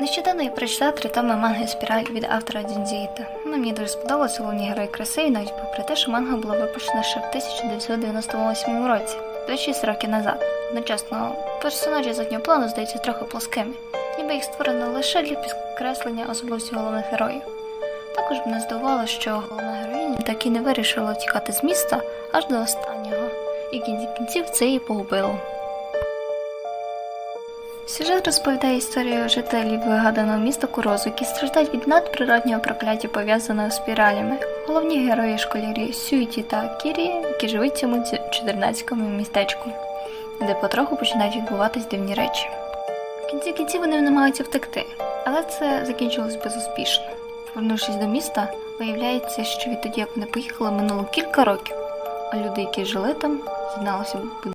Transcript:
Нещодавно я прочитала три томи манги Спіраль від автора Дзюнзіїта. Ну, мені дуже сподобалося головні герої красиві, навіть попри те, що манга була випущена ще в 1998 році, 26 років назад. Одночасно, персонажі заднього плану здаються трохи плоскими, ніби їх створено лише для підкреслення особливості головних героїв. Також мене здивувало, що головна героїня так і не вирішила втікати з міста аж до останнього, і кінці кінців це її погубило. Сюжет розповідає історію жителів вигаданого міста Курозу, які страждають від надприроднього прокляття, пов'язаного з спіралями. Головні герої школярі Сюйті та Кірі, які живуть цьому ці- чудернацькому містечку, де потроху починають відбуватись дивні речі. В кінці кінців вони намагаються втекти, але це закінчилось безуспішно. Повернувшись до міста, виявляється, що відтоді, як вони поїхали, минуло кілька років, а люди, які жили там, з'єдналися в